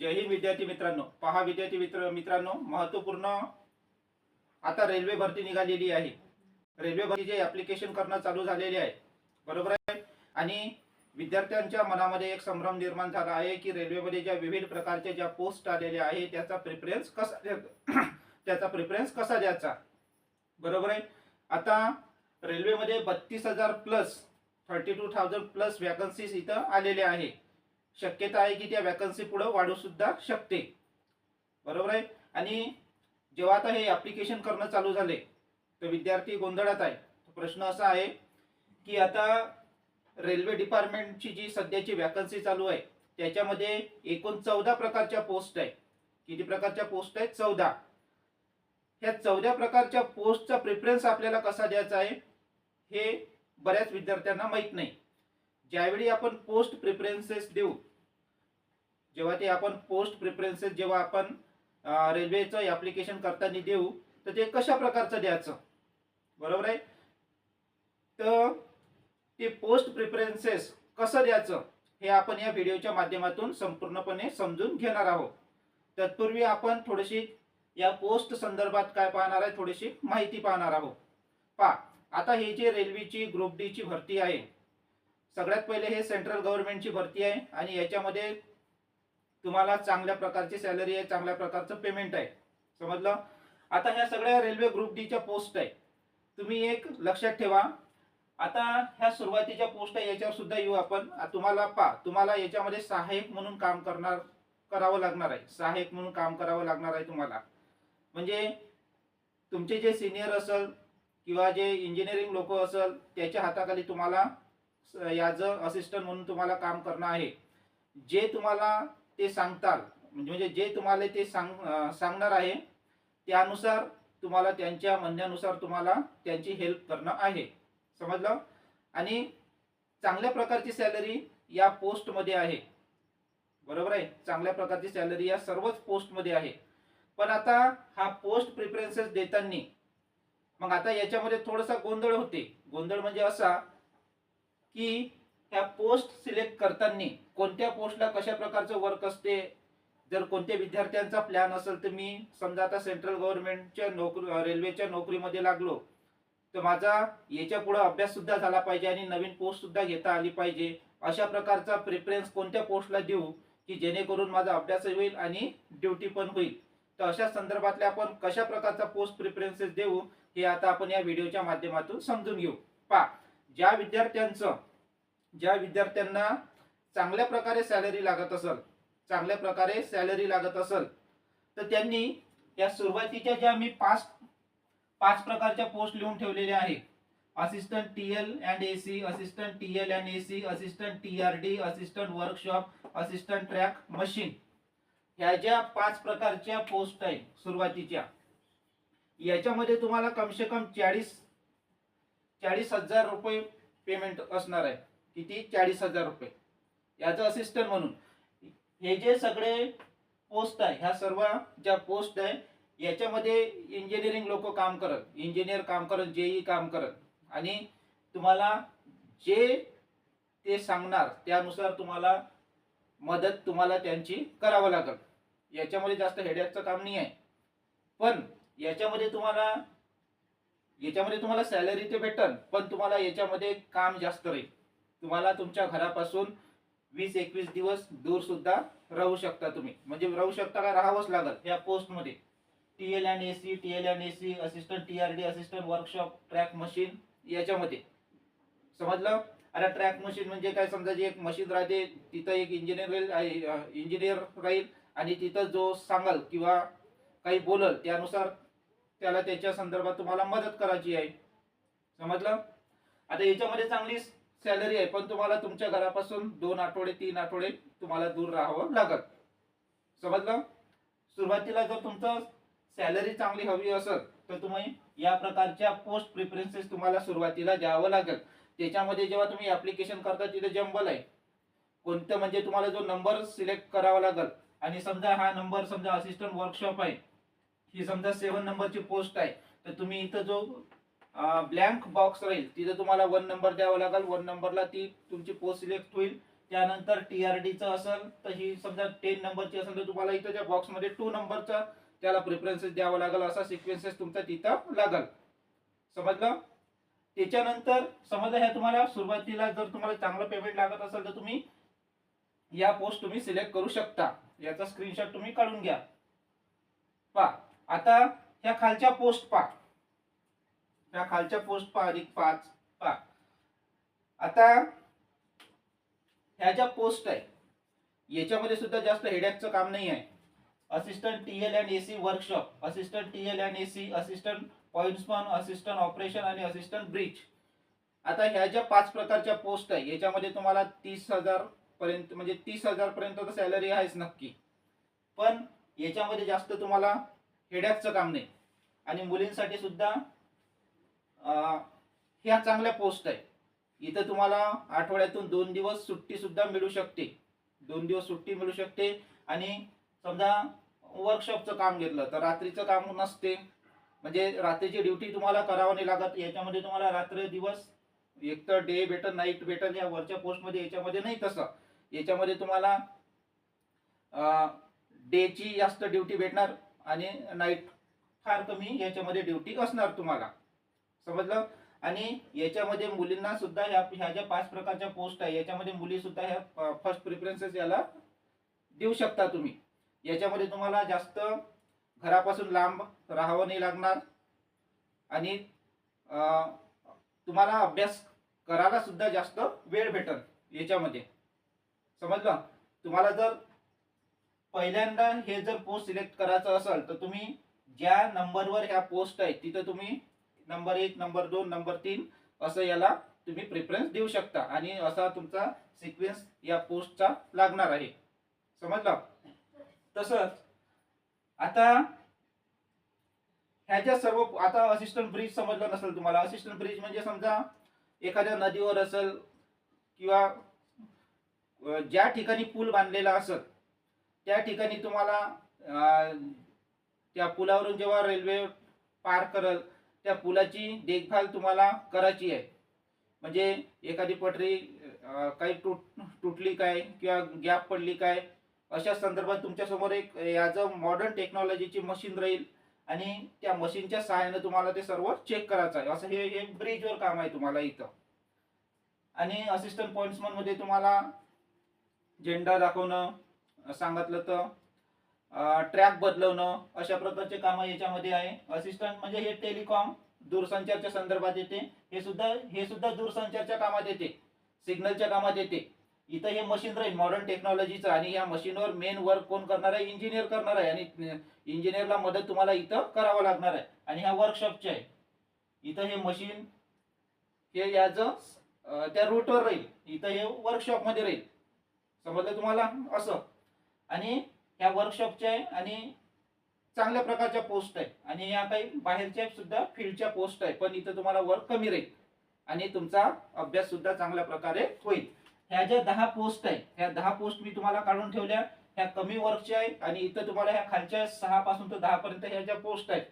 जय हिंद विद्यार्थी मित्रांनो. पहा विद्यार्थी मित्र मित्रांनो महत्त्वपूर्ण आता रेल्वे भरती निघालेली आहे. रेल्वे भरतीचे ऍप्लिकेशन करणं चालू झालेले आहे. बरोबर आहे? आणि विद्यार्थ्यांच्या मनामध्ये एक संभ्रम निर्माण झाला आहे की रेल्वेमध्ये ज्या विविध प्रकारच्या ज्या पोस्ट आलेल्या आहे त्याचा प्रिफरन्स कसा त्याचा प्रिफरन्स कसा द्यायचा? बरोबर आहे? आता रेल्वेमध्ये बत्तीस हजार plus thirty two thousand plus vacancies इथं आलेल्या आहे. शक्यता आहे की त्या वॅकन्सी पुढं वाढू सुद्धा शकते. बरोबर आहे? आणि जेव्हा आता हे ॲप्लिकेशन करणं चालू झाले तर विद्यार्थी गोंधळात आहे. प्रश्न असा आहे की आता रेल्वे डिपार्टमेंटची जी सध्याची वॅकन्सी चालू आहे त्याच्यामध्ये एकूण चौदा प्रकारच्या पोस्ट आहे किती प्रकारच्या पोस्ट आहेत? चौदा. ह्या चौदा प्रकारच्या पोस्टचा प्रिफरन्स आपल्याला कसा द्यायचा आहे हे बऱ्याच विद्यार्थ्यांना माहीत नाही. ज्यावेळी आपण पोस्ट प्रिफरन्सेस देऊ जेव्हा ते आपण पोस्ट प्रिफरन्सेस जेव्हा आपण रेल्वेचं ॲप्लिकेशन करताना देऊ तर ते कशा प्रकारचं द्यायचं? बरोबर आहे? तर ते पोस्ट प्रिफरन्सेस कसं द्यायचं? हे आपण या व्हिडिओच्या माध्यमातून संपूर्णपणे समजून घेणार आहोत. तत्पूर्वी आपण थोडीशी या पोस्ट संदर्भात काय पाहणार आहे थोडीशी माहिती पाहणार आहोत. पा आता हे जे रेल्वेची ग्रुप डी ची भरती आहे सगळ्यात पहिले हे सेंट्रल गव्हर्नमेंटची भरती आहे आणि याच्यामध्ये तुम्हाला चांगल्या प्रकारची सॅलरी आहे चांगल्या प्रकारचं पेमेंट आहे. समजलं? आता ह्या सगळ्या रेल्वे ग्रुप डीच्या पोस्ट आहे. तुम्ही एक लक्षात ठेवा. आता ह्या सुरुवातीच्या पोस्ट आहे याच्यावर सुद्धा येऊ आपण. तुम्हाला पा तुम्हाला याच्यामध्ये सहाय्यक म्हणून काम करणार करावं लागणार आहे. सहाय्यक म्हणून काम करावं लागणार आहे तुम्हाला. म्हणजे तुमचे जे सिनियर असेल किंवा जे इंजिनिअरिंग लोक असेल त्याच्या हाताखाली तुम्हाला याज असिस्टंट म्हणून तुम्हाला काम करणं आहे. जे तुम्हाला ते सांगताल. म्हणजे म्हणजे जे तुम्हाला ते सांग सांगणार आहे त्यानुसार तुम्हाला त्यांच्या म्हणण्यानुसार तुम्हाला त्यांची हेल्प करणं आहे. समजलं? आणि चांगल्या प्रकारची सॅलरी या पोस्टमध्ये आहे. बरोबर आहे? चांगल्या प्रकारची सॅलरी या सर्वच पोस्टमध्ये आहे. पण आता हा पोस्ट प्रिफरन्सेस देताना मग आता याच्यामध्ये थोडासा गोंधळ होते. गोंधळ म्हणजे असा की ह्या पोस्ट सिलेक्ट करताना कोणत्या पोस्टला कशा प्रकारचं वर्क असते? जर कोणत्या विद्यार्थ्यांचा प्लॅन असेल तर मी समजा आता सेंट्रल गव्हर्नमेंटच्या नोकरी रेल्वेच्या नोकरीमध्ये लागलो तर माझा याच्यापुढे अभ्यास सुद्धा झाला पाहिजे आणि नवीन पोस्ट सुद्धा घेता आली पाहिजे. अशा प्रकारचा प्रेफरन्स कोणत्या पोस्टला देऊ की जेणेकरून माझा अभ्यासही होईल आणि ड्युटी पण होईल? तर अशा संदर्भातल्या आपण कशा प्रकारचा पोस्ट प्रिफरन्सेस देऊ हे आता आपण या व्हिडिओच्या माध्यमातून समजून घेऊ. पा ज्या विद्यार्थ्यांचं ज्या विद्यार्थ्यांना चांगल्या प्रकारे सॅलरी लागत असेल चांगल्या प्रकारे सॅलरी लागत असेल तर त्यांनी या सुरुवातीच्या ज्या मी पाच पाच प्रकारच्या पोस्ट लिहून ठेवलेल्या आहे assistant T L and A C assistant T L and A C assistant T R D assistant workshop assistant track machine ह्या ज्या पाच प्रकारच्या पोस्ट आहे सुरुवातीच्या याच्यामध्ये तुम्हाला कमसे कम चाळीस चाळीस हजार रुपये पेमेंट असणार आहे. किती? चाळीस हजार रुपये. याचं असिस्टंट म्हणून. हे जे सगळे पोस्ट आहे ह्या सर्व ज्या पोस्ट आहे याच्यामध्ये इंजिनिअरिंग लोक काम करत. इंजिनियर काम करत जेई काम करत. आणि तुम्हाला जे ते सांगणार त्यानुसार तुम्हाला मदत तुम्हाला त्यांची करावं लागेल. याच्यामध्ये जास्त हेडॅकचं काम नाही आहे. पण याच्यामध्ये तुम्हाला याच्यामध्ये तुम्हाला सॅलरी ते भेटल पण तुम्हाला याच्यामध्ये काम जास्त राहील. तुम्हाला तुमच्या घरापासून वीस एकवीस दिवस दूर सुद्धा राहू शकता तुम्ही. म्हणजे राहू शकता का राहावंच लागल या पोस्टमध्ये. T L and A C T L and A C assistant T R D assistant workshop track machine याच्यामध्ये. समजलं? आता ट्रॅक मशीन म्हणजे काय? समजा जी एक मशीन राहते तिथं एक इंजिनियर राहील इंजिनियर राहील आणि तिथं जो सांगाल किंवा काही बोलल त्यानुसार त्याला त्याच्या संदर्भात तुम्हाला मदत करायची आहे. समजलं? आता याच्यामध्ये चांगलीच सॅलरी आहे पण तुम्हाला तुमच्या घरापासून दोन आठवडे तीन आठवडे तुम्हाला दूर राहावं लागत समजलं? सुरुवातीला जर तुमचं सॅलरी चांगली हवी असेल तर तुम्ही या प्रकारच्या पोस्ट प्रिफरन्सेस तुम्हाला सुरुवातीला द्यावं लागेल. त्याच्यामध्ये जेव्हा तुम्ही ऍप्लिकेशन करता तिथे जंबल आहे. कोणतं म्हणजे तुम्हाला जो नंबर सिलेक्ट करावा लागेल. आणि समजा हा नंबर समजा असिस्टंट वर्कशॉप आहे. ही समजा सेवन नंबरची पोस्ट आहे. तर तुम्ही इथं जो ब्लँक बॉक्स राहील. तिथं तुम्हाला वन नंबर द्यावा लागेल. वन नंबरला ती तुमची पोस्ट सिलेक्ट होईल. त्यानंतर टी आर डीचं असेल तर ही समजा टेन नंबरची असेल तर तुम्हाला इथं त्या बॉक्समध्ये टू नंबरचा त्याला प्रिफरन्सेस द्यावा लागेल. असा सिक्वेन्सेस तुमचा तिथं लागल. समजलं? त्याच्यानंतर समजा ह्या तुम्हाला? सुरुवातीला जर तुम्हाला चांगलं पेमेंट लागत असेल तर तुम्ही या पोस्ट तुम्ही सिलेक्ट करू शकता. याचा स्क्रीनशॉट तुम्ही काढून घ्या. पा आता ह्या खालच्या पोस्ट पा ह्या खालच्या पोस्ट पहा अधिक पाच पहा. आता ह्या ज्या पोस्ट आहे याच्यामध्ये सुद्धा जास्त हेडॅकचं काम नाही आहे. Assistant T L and A C workshop assistant T L and A C assistant pointsman assistant operation आणि असिस्टंट ब्रिज आता ह्या ज्या पाच प्रकारच्या पोस्ट आहे याच्यामध्ये तुम्हाला तीस हजार पर्यंत म्हणजे तीस हजार पर्यंत तर सॅलरी आहेच नक्की. पण याच्यामध्ये जास्त तुम्हाला हेडॅकचं काम नाही. आणि मुलींसाठी सुद्धा ह्या चांगल्या पोस्ट आहे इथं तुम्हाला आठवड्यातून दोन दिवस सुट्टीसुद्धा मिळू शकते. दोन दिवस सुट्टी मिळू शकते आणि समजा वर्कशॉपचं काम घेतलं तर रात्रीचं काम नसते. म्हणजे रात्रीची ड्युटी तुम्हाला करावं नाही लागत. याच्यामध्ये तुम्हाला रात्र दिवस एक तर डे भेटल नाईट भेटल या वरच्या पोस्टमध्ये याच्यामध्ये नाही तसं. याच्यामध्ये तुम्हाला डेची जास्त ड्युटी भेटणार आणि नाईट फार कमी याच्यामध्ये ड्युटी असणार तुम्हाला. समजलं? आणि याच्यामध्ये मुलींना सुद्धा ह्या ह्या ज्या पाच प्रकारच्या पोस्ट आहे याच्यामध्ये मुली सुद्धा ह्या फर्स्ट प्रिफरन्सेस याला देऊ शकता तुम्ही. याच्यामध्ये तुम्हाला जास्त घरापासून लांब राहावं नाही लागणार. आणि तुम्हाला अभ्यास करायला सुद्धा जास्त वेळ भेटल याच्यामध्ये. समजलं? तुम्हाला जर पहिल्यांदा हे जर पोस्ट सिलेक्ट करायचं असेल तर तुम्ही ज्या नंबरवर ह्या पोस्ट आहे तिथं तुम्ही नंबर एक नंबर दोन नंबर तीन असं याला तुम्ही प्रेफरन्स देऊ शकता. आणि असा तुमचा सिक्वेन्स या पोस्टचा लागणार आहे. समजलं? तसंच आता ह्याच्या सर्व आता असिस्टंट ब्रिज समजलं नसेल तुम्हाला. असिस्टंट ब्रिज म्हणजे समजा एखाद्या नदीवर असेल किंवा ज्या ठिकाणी पूल बांधलेला असेल त्या ठिकाणी तुम्हाला त्या पुलावरून जेव्हा रेल्वे पार करल त्या पुलाची देखभाल तुम्हाला करायची आहे. म्हणजे एखादी पटरी काही तुट तुटली काय किंवा गॅप पडली काय अशा संदर्भात तुमच्यासमोर एक याज मॉडर्न टेक्नॉलॉजीची मशीन राहील आणि त्या मशीनच्या सहाय्याने तुम्हाला ते सर्व चेक करायचं आहे. असं हे हे ब्रिजवर काम आहे तुम्हाला इथं. आणि असिस्टंट पॉइंट्समन तुम्हाला झेंडा दाखवणं सांगितलं तर ट्रॅक बदलवणं अशा प्रकारचे कामं याच्यामध्ये आहे. असिस्टंट म्हणजे हे टेलिकॉम दूरसंचारच्या संदर्भात येते. हे सुद्धा हे सुद्धा दूरसंचारच्या कामात येते. सिग्नलच्या कामात येते. इथं हे मशीन राहील मॉडर्न टेक्नॉलॉजीचं आणि या मशीनवर मेन वर्क कोण करणार आहे? इंजिनियर करणार आहे. आणि इंजिनियरला मदत तुम्हाला इथं करावं लागणार आहे. आणि ह्या वर्कशॉपचे आहे. इथं हे मशीन हे याचं त्या रूटवर राहील. इथं हे वर्कशॉपमध्ये राहील. समजलं तुम्हाला? असं. आणि ह्या वर्कशॉपच्या आहे आणि चांगल्या प्रकारच्या पोस्ट आहे आणि या काही बाहेरच्या सुद्धा फील्डच्या पोस्ट आहे पण इथं तुम्हाला वर्क कमी राहील. आणि तुमचा अभ्यास सुद्धा चांगल्या प्रकारे होईल. ह्या ज्या दहा पोस्ट आहे ह्या दहा पोस्ट मी तुम्हाला काढून ठेवल्या. ह्या कमी वर्कच्या आहे आणि इथं तुम्हाला ह्या खालच्या सहा पासून तर दहा पर्यंत ह्या ज्या पोस्ट आहेत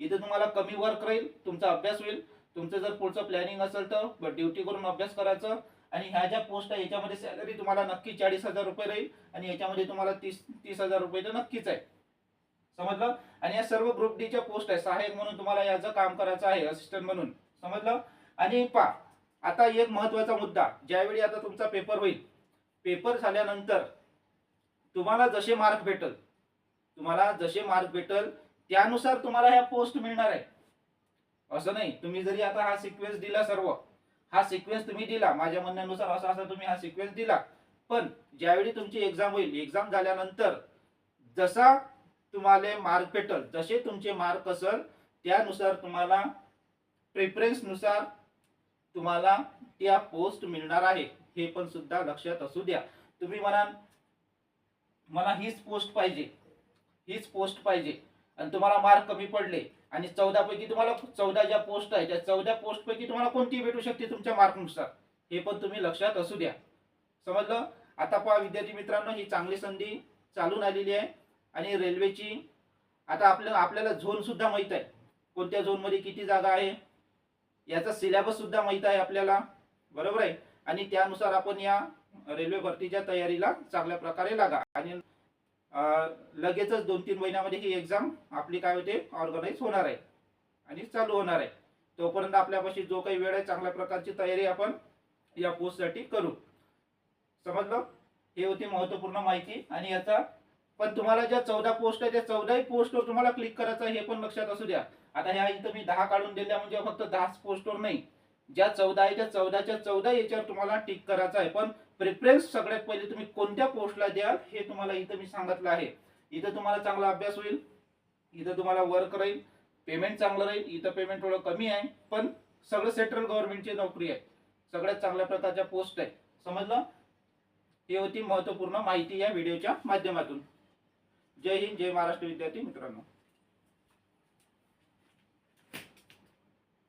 इथं तुम्हाला कमी वर्क राहील तुमचा अभ्यास होईल. तुमचं जर पुढचं प्लॅनिंग असेल तर ड्युटी करून अभ्यास करायचं आणि ह्या ज्या पोस्ट आहे याच्यामध्ये सॅलरी तुम्हाला नक्की चाळीस हजार रुपये राहील आणि याच्यामध्ये तुम्हाला तीस तीस हजार रुपये तर नक्कीच आहे. समजलं? आणि या सर्व ग्रुप डीच्या पोस्ट आहे सहाय्यक म्हणून तुम्हाला याचं काम करायचं आहे असिस्टंट म्हणून. समजलं? आणि पा आता एक महत्त्वाचा मुद्दा ज्यावेळी आता तुमचा पेपर होईल. पेपर झाल्यानंतर तुम्हाला जसे मार्क भेटल तुम्हाला जसे मार्क भेटल त्यानुसार तुम्हाला ह्या पोस्ट मिळणार आहे. असं नाही तुम्ही जरी आता हा सिक्वेन्स दिला सर्व हा सिक्वेन्स तुम्ही दिला. माझ्या म्हणण्यानुसार असा असा तुम्ही हा सिक्वेन्स दिला. पण ज्यावेळी तुमची एक्झाम होईल एक्झाम झाल्यानंतर जसा तुम्हाला मार्क भेटल जसे तुमचे मार्क असल त्यानुसार तुम्हाला प्रेफरन्सनुसार तुम्हाला त्या पोस्ट मिळणार आहे. हे पण सुद्धा लक्षात असू द्या. तुम्ही म्हणाल मला हीच पोस्ट पाहिजे. हीच पोस्ट पाहिजे. आणि तुम्हाला मार्क कमी पडले. आणि चौदा पैकी तुम्हाला चौदा ज्या पोस्ट आहे त्या चौदा पोस्ट पैकी तुम्हाला कोणती भेटू शकते तुमच्या मार्कनुसार. हे पण तुम्ही लक्षात असू द्या. समजलं? आता पहा विद्यार्थी मित्रांनो ही चांगली संधी चालून आलेली आहे. आणि रेल्वेची आता आपल्या आपल्याला झोनसुद्धा माहीत आहे. कोणत्या झोनमध्ये किती जागा आहे? याचा सिलॅबससुद्धा माहीत आहे आपल्याला. बरोबर आहे? आणि त्यानुसार आपण या रेल्वे भरतीच्या तयारीला चांगल्या प्रकारे लागा. आणि लगेचच दोन तीन महिन्यामध्ये ही एक्झाम आपली काय होते ऑर्गनाईज होणार आहे. आणि चालू होणार आहे. तोपर्यंत आपल्यापाशी जो काही वेळ आहे चांगल्या प्रकारची तयारी आपण या पोस्टसाठी करू. समजलं? हे होती महत्त्वपूर्ण माहिती. आणि याचा पण तुम्हाला ज्या चौदा पोस्ट आहे त्या चौदाही पोस्टवर तुम्हाला क्लिक करायचं आहे हे पण लक्षात असू द्या. आता ह्या इथं मी दहा काढून दिल्या म्हणजे फक्त दहाच पोस्टवर नाही. ज्या चौदा आहे त्या चौदाच्या चौदा याच्यावर तुम्हाला टिक करायचं आहे. पण प्रेफरन्स सगळ्यात पहिले तुम्ही कोणत्या पोस्टला द्याल हे तुम्हाला इथं मी सांगितलं आहे. इथं तुम्हाला चांगला अभ्यास होईल. इथं तुम्हाला वर्क राहील. पेमेंट चांगलं राहील. इथं पेमेंट थोडं कमी आहे. पण सगळं सेंट्रल गव्हर्नमेंटची नोकरी आहे. सगळ्यात चांगल्या प्रकारच्या पोस्ट आहे. समजलं? ही होती महत्त्वपूर्ण माहिती या व्हिडिओच्या माध्यमातून. जय हिंद जय महाराष्ट्र विद्यार्थी मित्रांनो.